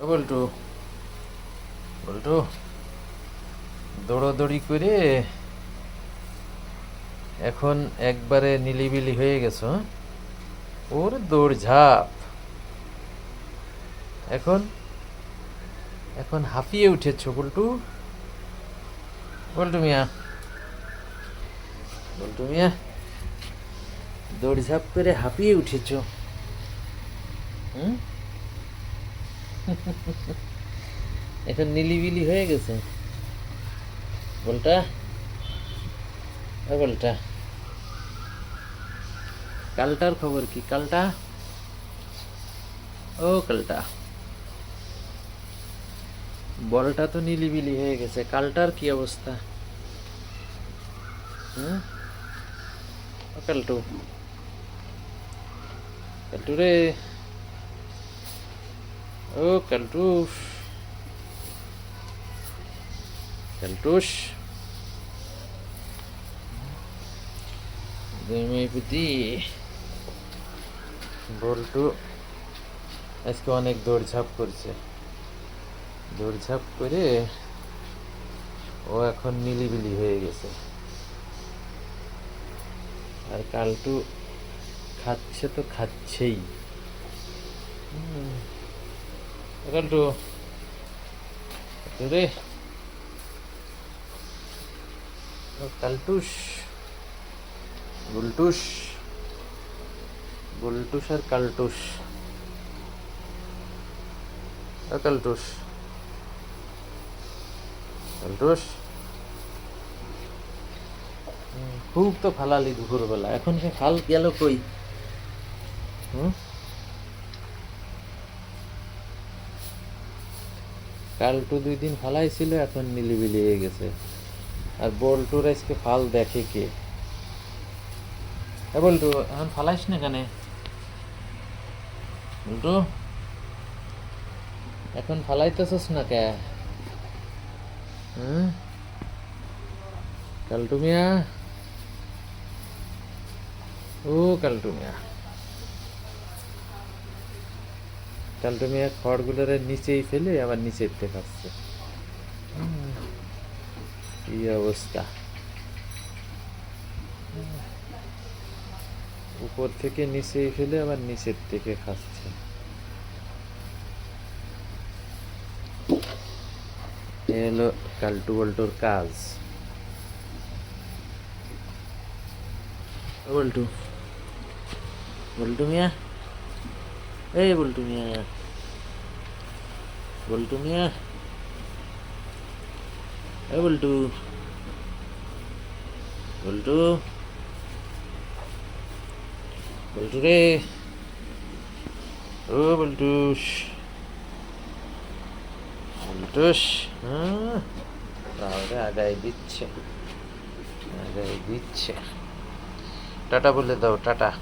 বল্টু বল্টু দৌড়াদৌড়ি করে এখন একবারে নিলিবিলি হয়ে গেছো হ্যাঁ? ওর দৌড়ঝাঁপ। এখন এখন হাঁপিয়ে উঠেছো, বল্টু। বল্টু মিয়া। বল্টু মিয়া, দৌড়ঝাঁপ করে হাঁপিয়ে উঠেছো। হুম? এখন নিলিবিলি হয়ে গেছে। বলটা? বলটা। কালটার খবর কি? কালটা? ও, কালটা। বলটা তো নিলিবিলি হয়ে গেছে। কালটার কি অবস্থা? ও, কালটু। কালটু রে। ও কালটুস কালটুস দুইমেপুতি বল্টু আজকে অনেক দৌড়ঝাঁপ করছে। দৌড়ঝাঁপ করে ও এখন নিলিবিলি হয়ে গেছে। আর কালটু খাচ্ছে তো খাচ্ছেই। কালটু রে কালটুস গুলটুস গুলটুস আর কালটুস কালটুস কালটুস খুব তো ফালালি দুপুরবেলা। এখন সে ফাল গেল কই? হুম? কালটু দুই দিন ফালাইছিল এখন নিলিবিলি হয়ে গেছে। আর বল্টুর আজকে ফাল দেখে কে? এ এখন ফালাইস না কেন? বল্টু, এখন ফালাইতেছস না কে? হুম কালটু মিয়া? ও কালটু মিয়া। কালটু মিয়া খড়গুলোর নিচেই ফেলে আবার নিচের থেকে খাচ্ছে। কি অবস্থা? উপর থেকে নিচেই ফেলে আবার নিচের থেকে খাচ্ছে। এ হলো কালটু বল্টুর কাজ। বল্টু। বল্টু মিয়া? এই বল্টু মিয়া। বল্টু মিয়া। এই বল্টু। বল্টু। বল্টু রে। ও বল্টুস। বল্টুস হ্যাঁ। তাহলে আগাই দিচ্ছে। আগাই দিচ্ছে। টাটা বলে দাও, টাটা।